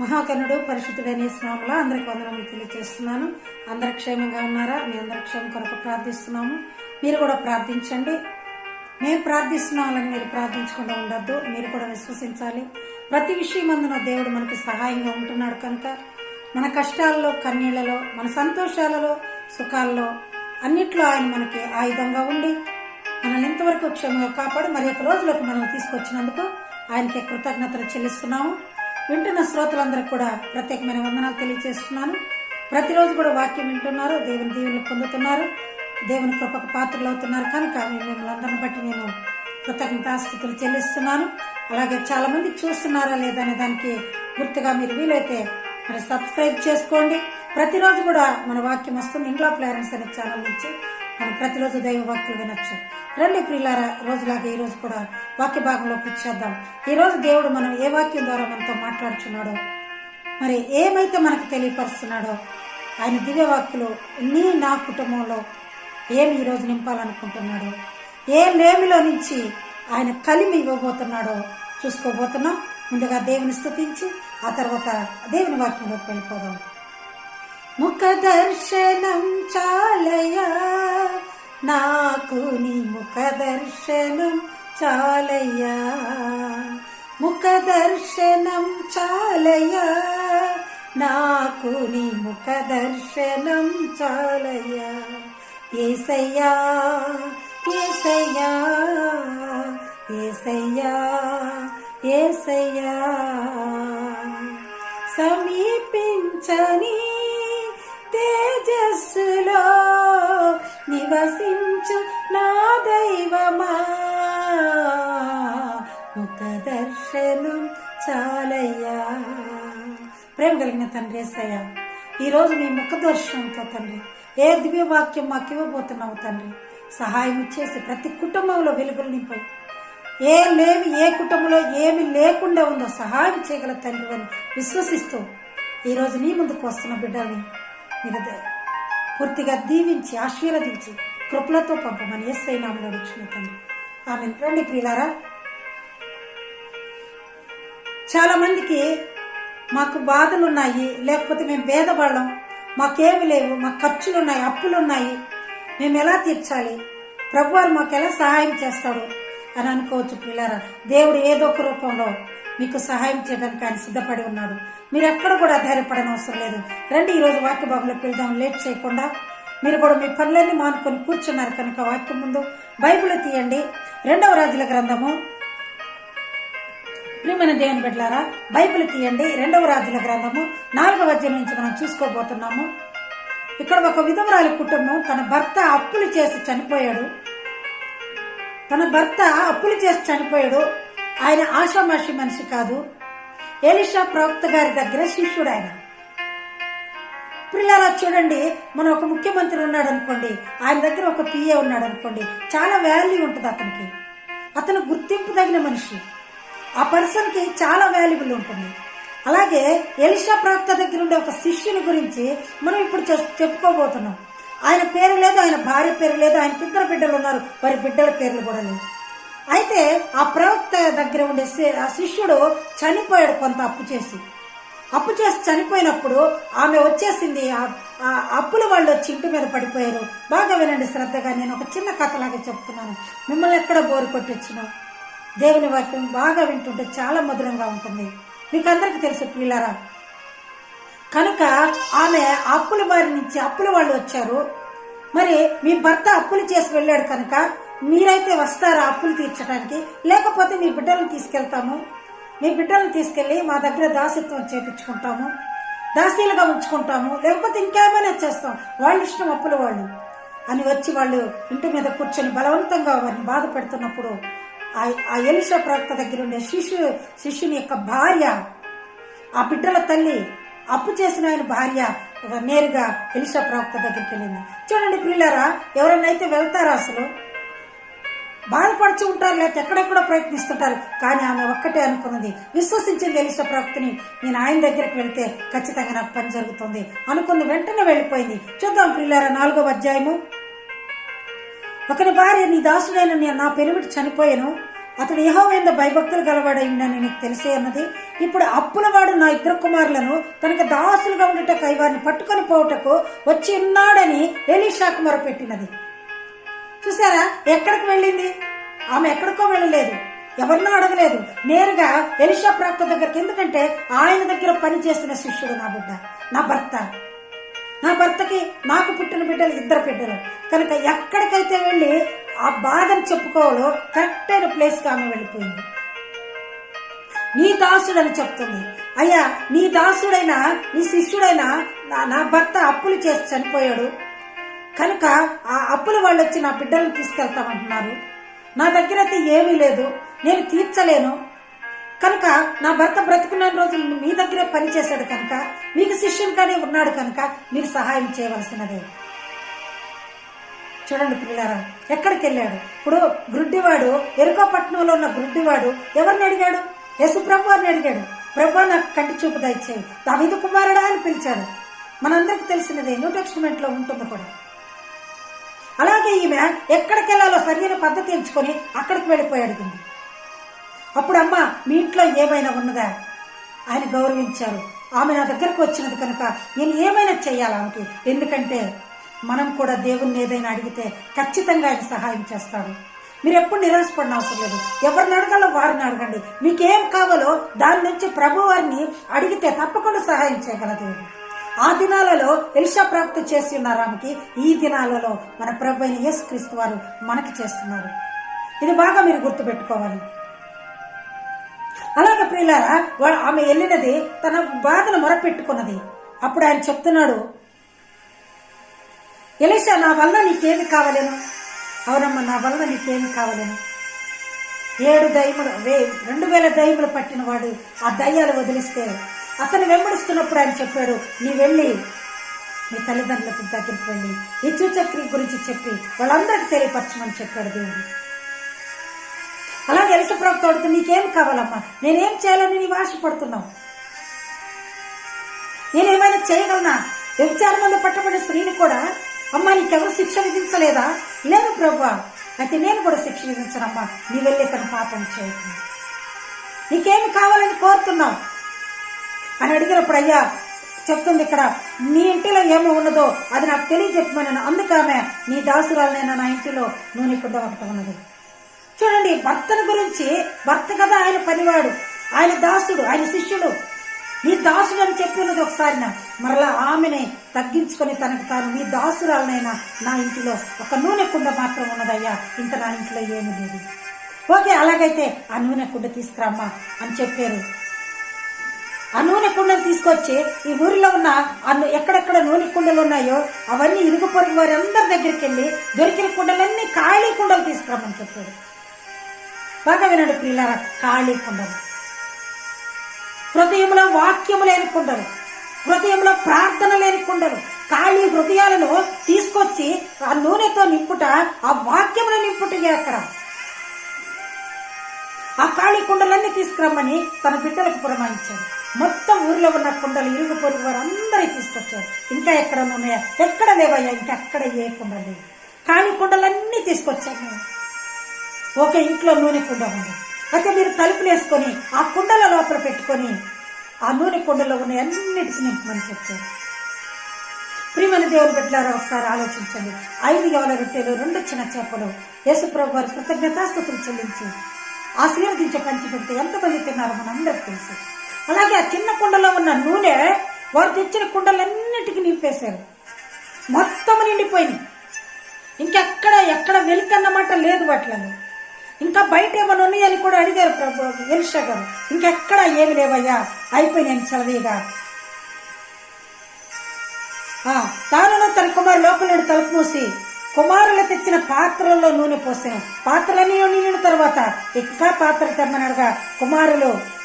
మహాకర్ణుడు పరిశుద్ధుడైన స్నాముల అందరికి వందనములు తెలియజేస్తున్నాను. అందరు క్షేమంగా ఉన్నారా? మీ అందరి క్షేమం కొరకు ప్రార్థిస్తున్నాము. మీరు కూడా ప్రార్థించండి. మేము ప్రార్థిస్తున్నామని మీరు ప్రార్థించకుండా ఉండొద్దు. మీరు కూడా విశ్వసించాలి. ప్రతి విషయం అందున దేవుడు మనకి సహాయంగా ఉంటున్నాడు కనుక మన కష్టాల్లో కన్నీళ్ళలో మన సంతోషాలలో సుఖాల్లో అన్నిట్లో ఆయన మనకి ఆయుధంగా ఉండి మనల్ని ఇంతవరకు క్షేమంగా కాపాడు మరి ఒక రోజులకు మనం తీసుకొచ్చినందుకు ఆయనకి కృతజ్ఞతలు చెల్లిస్తున్నాము. వింటున్న శ్రోతలందరికీ కూడా ప్రత్యేకమైన వందనాలు తెలియజేస్తున్నాను. ప్రతిరోజు కూడా వాక్యం వింటున్నారు దేవుని దేవుని పొందుతున్నారు దేవుని కృపకు పాత్రలు అవుతున్నారు కనుక మిమ్మల్ని అందరిని బట్టి నేను కృతజ్ఞతాస్థితులు చెల్లిస్తున్నాను. అలాగే చాలా మంది చూస్తున్నారా లేదా అనే దానికి గుర్తుగా మీరు వీలైతే మరి సబ్స్క్రైబ్ చేసుకోండి. ప్రతిరోజు కూడా మన వాక్యం వస్తుంది. ఇంట్లో ప్లేరెన్స్ అనే ఛానల్ నుంచి మనం ప్రతిరోజు దైవ వాక్యం వినొచ్చు. రండి ప్రియులారా రోజులాగా ఈ రోజు కూడా వాక్య భాగంలో కూర్చేద్దాం ఈ రోజు దేవుడు మనం ఏ వాక్యం ద్వారా మనతో మాట్లాడుచున్నాడో మరి ఏమైతే మనకు తెలియపరుస్తున్నాడో ఆయన దివ్య వాక్యులు నీ నా కుటుంబంలో ఏమి ఈరోజు నింపాలనుకుంటున్నాడో ఏ లేమిలో నుంచి ఆయన కలిమి ఇవ్వబోతున్నాడో చూసుకోబోతున్నాం. ముందుగా దేవుని స్థుతించి ఆ తర్వాత దేవుని వాక్యంలోకి వెళ్ళిపోదాం. ముఖదర్శనం చాలయా నాకు నీ ముఖదర్శనం చాలయ్యా. ముఖదర్శనం చాలయ్యా. నాకు నీ ముఖదర్శనం చాలయ్యా. ఏసయ్యా ఏసయ్యా ఏసయ్యా ఏసయ్యా. సమీపించని తేజస్సులో నివసించు నా దైవమా. ముఖ దర్శనం చాలయ్యా. ప్రేమ కలిగిన తండ్రి ఏసయ్యా ఈరోజు మీ ముఖ దర్శనంతో తండ్రి ఏ దివ్యవాక్యం మాకు ఇవ్వబోతున్నావు తండ్రి? సహాయం చేసి ప్రతి కుటుంబంలో వెలుగులు నింపాయి. ఏ లేమి ఏ కుటుంబంలో ఏమి లేకుండా ఉందో సహాయం చేయగల తండ్రి అని విశ్వసిస్తూ ఈరోజు నీ ముందుకు వస్తున్న బిడ్డల్ని మీరు పూర్తిగా దీవించి ఆశీర్వదించి కృపలతో పంపమని ఎస్ఐ నామలో వచ్చిన తండ్రి. ఆమె రండి ప్రియులారా. చాలామందికి మాకు బాధలు ఉన్నాయి లేకపోతే మేము భేదవాళ్ళం. మాకేమి లేవు మాకు ఖర్చులు ఉన్నాయి అప్పులు ఉన్నాయి మేము ఎలా తీర్చాలి? ప్రభువారు మాకు ఎలా సహాయం చేస్తాడు అని అనుకోవచ్చు పిల్లారా దేవుడు ఏదో ఒక రూపంలో మీకు సహాయం చేయడానికి ఆయన సిద్ధపడి ఉన్నాడు మీరు ఎక్కడ కూడా ధైర్యపడని అవసరం లేదు. రండి ఈరోజు వాక్య భాగంలోకి వెళ్దాం. లేట్ చేయకుండా మీరు కూడా మీ పనులన్నీ మానుకొని కూర్చున్నారు కనుక వాక్యం ముందు బైబిల్ తీయండి. రెండవ రాజుల గ్రంథము. ప్రియమైన దేవుని బిడ్డలారా బైబిల్ తీయండి. రెండవ రాజుల గ్రంథము. నాలుగవ అధ్యాయం నుంచి మనం చూసుకోబోతున్నాము. ఇక్కడ ఒక విధవరాలి కుటుంబం తన భర్త అప్పులు చేసి చనిపోయాడు. తన భర్త అప్పులు చేసి చనిపోయాడు. ఆయన ఆషామాషి మనిషి కాదు. ఎలిషా ప్రవక్త గారి దగ్గర శిష్యుడు ఆయన పిల్లలా చూడండి మన ఒక ముఖ్యమంత్రి ఉన్నాడు అనుకోండి ఆయన దగ్గర ఒక పిఏ ఉన్నాడు అనుకోండి చాలా వాల్యూ ఉంటుంది అతనికి. అతను గుర్తింపు తగిన మనిషి. ఆ పర్సన్కి చాలా వాల్యుబుల్ ఉంటుంది. అలాగే ఎలిషా ప్రవక్త దగ్గర ఉండే ఒక శిష్యుని గురించి మనం ఇప్పుడు చెప్పుకోబోతున్నాం. ఆయన పేరు లేదు ఆయన భార్య పేరు లేదు ఆయనకి ఇద్దరు బిడ్డలు ఉన్నారు వారి బిడ్డల పేర్లు కూడా లేవు. అయితే ఆ ప్రవక్త దగ్గర ఉండే శి- ఆ శిష్యుడు చనిపోయాడు కొంత అప్పు చేసి. అప్పు చేసి చనిపోయినప్పుడు ఆమె వచ్చేసింది ఆ- అప్పుల వాళ్ళు వచ్చి ఇంటి మీద పడిపోయారు. బాగా వినండి శ్రద్ధగా నేను ఒక చిన్న కథలాగా చెప్తున్నాను. మిమ్మల్ని ఎక్కడ బోరు కొట్టించిన. దేవుని వాక్యం బాగా వింటుంటే చాలా మధురంగా ఉంటుంది. మీకు అందరికీ తెలుసు పిల్లరా కనుక ఆమె అప్పుల బారి నుంచి అప్పుల వాళ్ళు వచ్చారు. మరి మీ భర్త అప్పులు చేసి వెళ్ళాడు కనుక మీరైతే వస్తారా అప్పులు తీర్చడానికి? లేకపోతే మీ బిడ్డలను తీసుకెళ్తాము? మీ బిడ్డలను తీసుకెళ్ళి మా దగ్గర దాసత్వం చేపించుకుంటాము దాసీలుగా ఉంచుకుంటాము లేకపోతే ఇంకేమైనా చేస్తాం. వాళ్ళ ఇష్టం అప్పుల వాళ్ళు. అని వచ్చి వాళ్ళు ఇంటి మీద కూర్చొని బలవంతంగా వారిని బాధ పెడుతున్నప్పుడు ఆ- ఆ ఎలిషా ప్రవక్త దగ్గర ఉండే శిశు శిష్యుని యొక్క భార్య ఆ బిడ్డల తల్లి అప్పు చేసిన ఆయన భార్య ఒక నేరుగా ఎలిషా ప్రవక్త దగ్గరికి వెళ్ళింది. చూడండి పిల్లరా ఎవరైనా అయితే వెళ్తారా అసలు? బాధపడుచు ఉంటారు లేకపోతే ఎక్కడెక్కడో ప్రయత్నిస్తుంటారు. కానీ ఆమె ఒక్కటే అనుకున్నది. విశ్వసించింది ఎలిషా ప్రవక్తిని. నేను ఆయన దగ్గరికి వెళితే ఖచ్చితంగా నాకు పని జరుగుతుంది. అనుకుంది వెంటనే వెళ్ళిపోయింది. చూద్దాం పిల్లరా నాలుగో అధ్యాయము. ఒకని భార్య నీ దాసుడైన నేను నా పెనుమిటి చనిపోయాను. అతడు యహోవేంద భయభక్తులు గలవాడైందని నీకు తెలిసే అన్నది. ఇప్పుడు అప్పులవాడు నా ఇద్దరు కుమారులను తనకి దాసులుగా ఉండటకు వారిని పట్టుకొని పోవుటకు వచ్చి ఉన్నాడని ఎలీషాకు మొరపెట్టినది చూసారా? ఎక్కడికి వెళ్ళింది? ఆమె ఎక్కడికో వెళ్ళలేదు. ఎవరినో అడగలేదు. నేరుగా ఎలిషా ప్రాప్త దగ్గరికి. ఎందుకంటే ఆయన దగ్గర పని శిష్యుడు నా బిడ్డ నా భర్త. నా భర్తకి నాకు పుట్టిన బిడ్డలు ఇద్దరు బిడ్డలు. కనుక ఎక్కడికైతే వెళ్ళి ఆ బాధను చెప్పుకోవాలో కరెక్ట్ అయిన ప్లేస్కి ఆమె వెళ్ళిపోయింది. నీ దాసుడని చెప్తుంది. అయ్యా నీ దాసుడైనా నీ శిష్యుడైనా నా భర్త అప్పులు చేసి చనిపోయాడు. కనుక ఆ అప్పుల వాళ్ళు వచ్చి నా బిడ్డలను తీసుకెళ్తామంటున్నారు. నా దగ్గర అయితే ఏమీ లేదు. నేను తీర్చలేను. కనుక నా భర్త బ్రతుకున్న రోజులు మీ దగ్గరే పనిచేశాడు కనుక మీకు శిష్యునిగానే ఉన్నాడు కనుక మీరు సహాయం చేయవలసినదే. చూడండి పిల్లారా ఎక్కడికి వెళ్ళాడు ఇప్పుడు గుడ్డివాడు ఎరుకపట్నంలో ఉన్న గుడ్డివాడు ఎవరిని అడిగాడు? యేసు ప్రభు అని అడిగాడు. ప్రభు నాకు కంటి చూపు దయచేయి. దావిదు కుమారుడా అని పిలిచాడు. మనందరికి తెలిసినదే న్యూ టెక్స్ట్మెంట్లో ఉంటుంది కూడా. అలాగే ఈమె ఎక్కడికి వెళ్ళాలో సరైన పద్ధతి ఎంచుకొని అక్కడికి వెళ్ళిపోయి అడిగింది. అప్పుడు అమ్మ మీ ఇంట్లో ఏమైనా ఉన్నదా? ఆయన గౌరవించారు. ఆమె నా దగ్గరకు వచ్చినది కనుక నేను ఏమైనా చేయాలి ఆమెకి? ఎందుకంటే మనం కూడా దేవుణ్ణి ఏదైనా అడిగితే ఖచ్చితంగా ఆయన సహాయం చేస్తాడు మీరు ఎప్పుడు నిరాశపడిన అవసరం లేదు. ఎవరిని అడగాలో వారిని అడగండి. మీకేం కావాలో దాని నుంచి ప్రభు వారిని అడిగితే తప్పకుండా సహాయం చేయగల దేవుడు. ఆ దినాలలో ఎలిషా ప్రాప్తి చేసి ఉన్నారు ఆమెకి ఈ దినాలలో మన ప్రభు అయిన యేసుక్రీస్తు వారు మనకి చేస్తున్నారు. ఇది బాగా మీరు గుర్తుపెట్టుకోవాలి. అలాగే ప్రియులారా వా- ఆమె వెళ్ళినది తన బాధను మొరపెట్టుకున్నది. అప్పుడు ఆయన చెప్తున్నాడు ఎలిషా నా వల్ల నీకేమి కావలేను? అవునమ్మా నా వల్ల నీకేమి కావలేను? ఏడు దయ్యములు వే రెండు వేల దయ్యములు పట్టిన వాడు ఆ దయ్యాలు వదిలిస్తే అతను వెంబడిస్తున్నప్పుడు ఆయన చెప్పాడు నీ వెళ్ళి నీ తల్లిదండ్రులకు దగ్గరికి వెళ్ళి ఈ గురించి చెప్పి వాళ్ళందరికీ తెలియపరచమని చెప్పాడు దేవుడు. అలాగే ఎలిసప్రాప్త అడుగుతూ నీకేం కావాలమ్మా? నేనేం చేయాలని నీవు ఆశపడుతున్నావు? నేనేమైనా చేయగలనా? వ్యభిచారం మంది పట్టబడిన స్త్రీని కూడా? అమ్మా నీకెవరు శిక్ష విధించలేదా? లేదు ప్రభు అయితే నేను కూడా శిక్ష విధించనమ్మా. నీ వెళ్ళి ఇక్కడ పాపం చేయకుండా నీకేమి కావాలని కోరుతున్నావు? అని అడిగినప్పుడు అయ్యా చెప్తుంది ఇక్కడ నీ ఇంటిలో ఏమో ఉన్నదో అది నాకు తెలియజెప్పమన్నాను. అందుకామె నీ దాసురాలనైనా నా ఇంటిలో నూనె కుండ ఒకటి ఉన్నది. చూడండి భర్తను గురించి భర్త కదా ఆయన పనివాడు ఆయన దాసుడు ఆయన శిష్యుడు. నీ దాసుడు అని చెప్పి ఉన్నది ఒకసారి మరలా ఆమెనే తగ్గించుకొని తనకు తాను నీ దాసురాలనైనా నా ఇంటిలో ఒక నూనె కుండ మాత్రం ఉన్నదయ్యా ఇంత నా ఇంట్లో ఏమీ లేదు. ఓకే అలాగైతే ఆ నూనె కుండ తీసుకురామ్మా అని చెప్పారు. ఆ నూనె కుండను తీసుకొచ్చి ఈ ఊరిలో ఉన్న అన్ను ఎక్కడెక్కడ నూనె కుండలు ఉన్నాయో అవన్నీ ఇరుగు పొరుగు వారి అందరి దగ్గరికి వెళ్ళి దొరికిన కుండలన్నీ ఖాళీ కుండలు తీసుకురామని చెప్పాడు. బాగా వినాడు ప్రియులారా ఖాళీ కుండలు. హృదయంలో వాక్యము లేని కుండలు హృదయంలో ప్రార్థన లేని కుండలు ఖాళీ హృదయాలను తీసుకొచ్చి ఆ నూనెతో నింపుట ఆ వాక్యమును నింపుట అక్కడ? ఆ ఖాళీ కుండలన్నీ తీసుకురమ్మని తన బిడ్డలకు పురమాయించాడు. మొత్తం ఊర్లో ఉన్న కుండలు ఇరుగు పొరుగు వారు అందరూ తీసుకొచ్చారు. ఇంకా ఎక్కడ ఉన్నాయా? ఎక్కడ లేవయ్యా? ఇంకా అక్కడ ఏ కుండ లేవు ఖాళీ కుండలన్నీ తీసుకొచ్చాను నేను ఒక ఇంట్లో నూనె కుండ ఉంది. అయితే మీరు తలుపులు వేసుకొని ఆ కుండల లోపల పెట్టుకొని ఆ నూనె కుండలో ఉన్న అన్నిటికీ నింపమని చెప్పారు ప్రియమైన దేవుని బిడ్డలారా ఒకసారి ఆలోచించండి. ఐదు యవల రొట్టెలు రెండు చిన్న చేపలు. యేసుప్రభు వారి కృతజ్ఞతాస్థుతులు చెల్లించి ఆశీర్వదించే పంచి పెడితే ఎంతమంది తిన్నారో మనందరికీ తెలుసు. అలాగే ఆ చిన్న కుండలో ఉన్న నూనె వారు తెచ్చిన కుండలన్నిటికీ నింపేశారు. మొత్తం నిండిపోయినాయి. ఇంకెక్కడ ఎక్కడ వెలికన్నమాట లేదు వాటిలలో. ఇంకా బయట ఏమైనా ఉన్నాయని కూడా అడిగారు ప్రభు ఎలిషా గారు. ఇంకెక్కడ ఏమి లేవయ్యా? అయిపోయినాయి సెలవీగా. ఆ, తన కుమారు లోపల తలుపు మూసి కుమారులు తెచ్చిన పాత్రల్లో నూనె పోసాను. పాత్రలన్నీ నిండిన తర్వాత ఇంకా పాత్ర తెమ్మనగా కుమారులు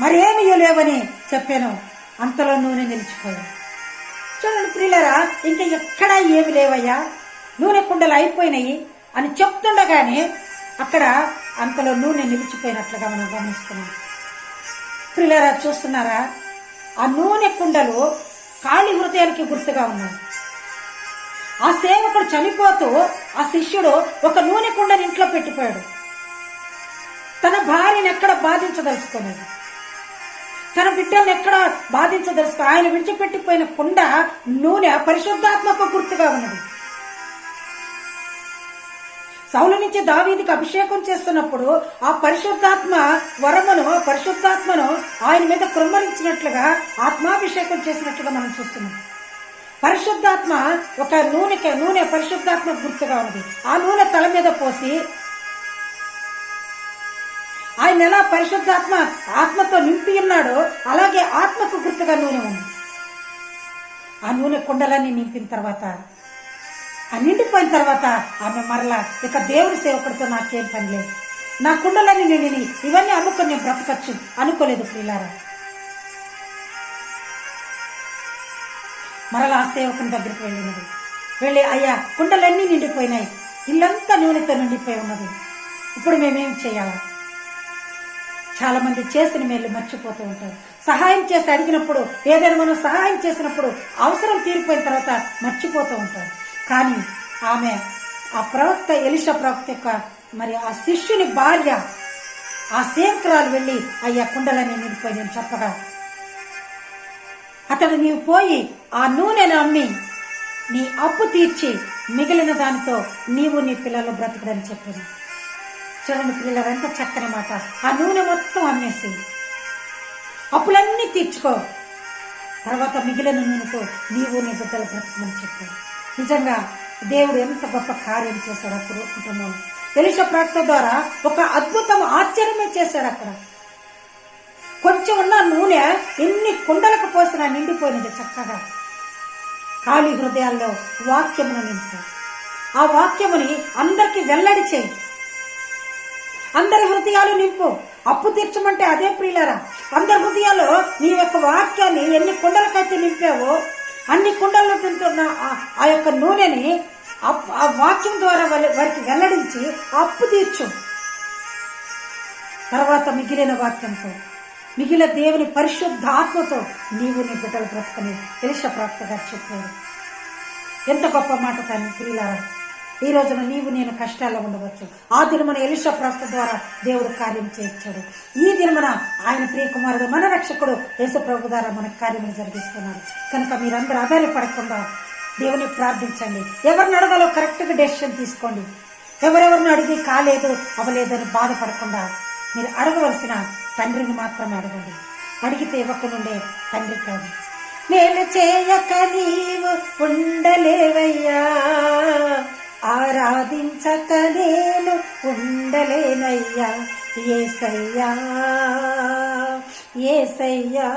మరేమీ లేవని చెప్పాను. అంతలో నూనె నిలిచిపోయాను చూడండి ప్రియులరా ఇంకా ఎక్కడా ఏమి లేవయ్యా? నూనె కుండలు అయిపోయినాయి అని చెప్తుండగానే అక్కడ అంతలో నూనె నిలిచిపోయినట్లుగా మనం గమనిస్తున్నాం. ప్రియులరా చూస్తున్నారా? ఆ నూనె కుండలు ఖాళీ హృదయానికి గుర్తుగా ఉన్నాయి. ఆ సేవకుడు చనిపోతూ ఆ శిష్యుడు ఒక నూనె కుండని ఇంట్లో పెట్టిపోయాడు. తన భార్యను ఎక్కడ బాధించదలుచుకోలేదు. తన బిడ్డలను ఎక్కడ బాధించదలుచుకో. ఆయన విడిచిపెట్టిపోయిన కుండ నూనె పరిశుద్ధాత్మక గుర్తుగా ఉన్నది. సౌలు నుంచి దావీదికి అభిషేకం చేస్తున్నప్పుడు ఆ పరిశుద్ధాత్మ వరమును పరిశుద్ధాత్మను ఆయన మీద కృమ్మరించినట్లుగా ఆత్మాభిషేకం చేసినట్లుగా మనం చూస్తున్నాం. పరిశుద్ధాత్మ ఒక నూనెకి నూనె పరిశుద్ధాత్మ గుర్తుగా ఉంది ఆ నూనె తల మీద పోసి ఆయన ఎలా పరిశుద్ధాత్మ ఆత్మతో నింపి ఉన్నాడో అలాగే ఆత్మకు గుర్తుగా నూనె ఉంది. ఆ నూనె కుండలన్నీ నింపిన తర్వాత ఆ నిండిపోయిన తర్వాత ఆమె మరలా ఇక దేవుడి సేవకుడితో నాకేం పని లేదు. నా కుండలన్నీ నిండిని ఇవన్నీ అమ్ముకొని నేను బ్రతకచ్చు అనుకోలేదు ప్రియులారా. మరలా ఆ సేవకుని దగ్గరికి వెళ్ళినది. వెళ్ళి అయ్యా కుండలన్నీ నిండిపోయినాయి. ఇల్లంతా నూనెతో నిండిపోయి ఉన్నది. ఇప్పుడు మేమేం చేయాలా? చాలామంది చేసిన మేలు మర్చిపోతూ ఉంటారు. సహాయం చేసి అడిగినప్పుడు ఏదైనా మనం సహాయం చేసినప్పుడు అవసరం తీరిపోయిన తర్వాత మర్చిపోతూ ఉంటారు. కానీ ఆమె ఆ ప్రవక్త ఎలిషా ప్రవక్త యొక్క మరి ఆ శిష్యుని భార్య ఆ సేంకరాలు వెళ్ళి అయ్యా కుండలని నిండిపోయి నేను చెప్పగా అతడు నీవు పోయి ఆ నూనెను అమ్మి నీ అప్పు తీర్చి మిగిలిన దానితో నీవు నీ పిల్లలు బ్రతకడని చెప్పాను. చూడండి పిల్లలు ఎంత చక్కని మాట ఆ నూనె మొత్తం అమ్మేసి. అప్పులన్నీ తీర్చుకో. తర్వాత మిగిలిన నూనెతో నీవు నీ బిడ్డలు బ్రతకమని చెప్పాడు. నిజంగా దేవుడు ఎంత గొప్ప కార్యం చేశాడు అప్పుడు కుటుంబం ఎలిష ప్రాక్త ద్వారా ఒక అద్భుతం ఆశ్చర్యమే చేశాడు అక్కడ. కొంచెం ఉన్న నూనె ఎన్ని కుండలకు పోసినా నిండిపోయినది చక్కగా. ఖాళీ హృదయాల్లో వాక్యమును నింపు. ఆ వాక్యముని అందరికీ వెల్లడి చేయి. అందరి హృదయాలు నింపు. అప్పు తీర్చమంటే అదే ప్రియులరా అందరి హృదయాలు నీ యొక్క వాక్యాన్ని ఎన్ని కుండలకైతే నింపావో అన్ని కుండల్లో తింటున్న ఆ- యొక్క నూనెని అప్- ఆ వాక్యం ద్వారా వాళ్ళ- వారికి వెల్లడించి అప్పు తీర్చు. తర్వాత మిగిలిన వాక్యంతో మిగిలిన దేవుని పరిశుద్ధ ఆత్మతో నీవు నీ బిడ్డలు బ్రతకని ఎలిష ప్రాప్త గారు చెప్పారు. ఎంత గొప్ప మాట కానీ ప్రియులారా ఈ రోజున నీవు నేను కష్టాల్లో ఉండవచ్చు. ఆ దినమున ఎలిష ప్రవక్త ద్వారా దేవుడు కార్యం చేయించాడు ఈ దినమున ఆయన ప్రియకుమారుడు మన రక్షకుడు యేసు ప్రభు ద్వారా మన కార్యములు జరిగిస్తున్నాడు. కనుక మీరందరూ ఆధారపడకుండా దేవుని ప్రార్థించండి. ఎవరిని అడగాలో కరెక్ట్గా డెసిషన్ తీసుకోండి. ఎవరెవరిని అడిగి కాలేదు అవలేదని బాధపడకుండా మీరు అడగవలసిన తండ్రిని మాత్రమే అడగండి. అడిగితే ఇవ్వకనుండే తండ్రి కాదు. నేను చేయక నీవు ఉండలేవయ్యా. సాధించక నేను ఉండలేనయ్యా. ఏసయ్యా ఏసయ్యా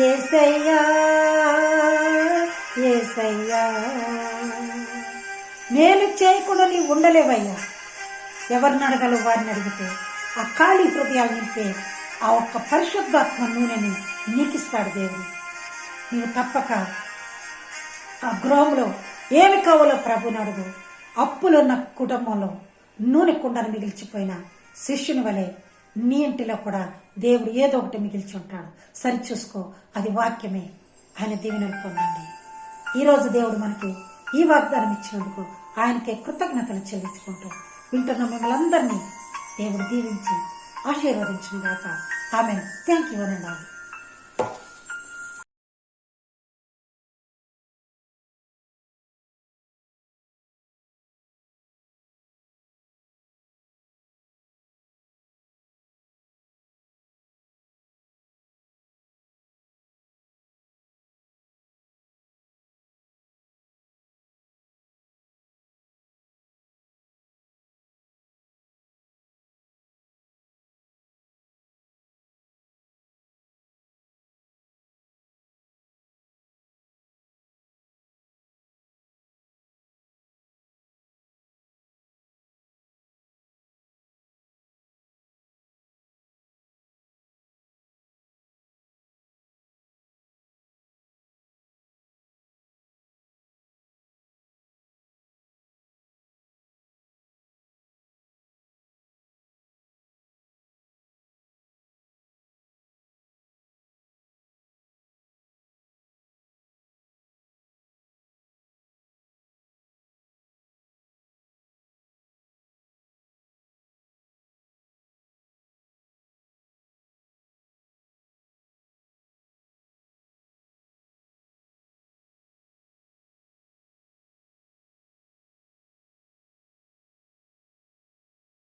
ఏసయ్యా ఏసయ్యా. నేను చేయకుండా నీవు ఉండలేవయ్యా. ఎవరిని అడగలవు వారిని అడిగితే ఆ ఖాళీ హృదయాలు నింపే ఆ ఒక్క పరిశుద్ధాత్మ నూనెని నీకిస్తాడు దేవుడు. నీవు తప్పక ఆ గృహంలో ఏమి కావాలో ప్రభుని అడుగు. అప్పులున్న కుటుంబంలో నూనె కుండను మిగిల్చిపోయిన శిష్యుని వలె నీ ఇంటిలో కూడా దేవుడు ఏదో ఒకటి మిగిల్చి ఉంటాడు. సరిచూసుకో అది వాక్యమే ఆయన దీవెనలు పొందండి ఈరోజు దేవుడు మనకి ఈ వాగ్దానం ఇచ్చినందుకు ఆయనకే కృతజ్ఞతలు చెల్లించుకుంటూ వింటున్న మిమ్మల్ని అందరినీ దేవుడు దీవించి ఆశీర్వదించిన దాకా ఆమె థ్యాంక్ యూ అనండి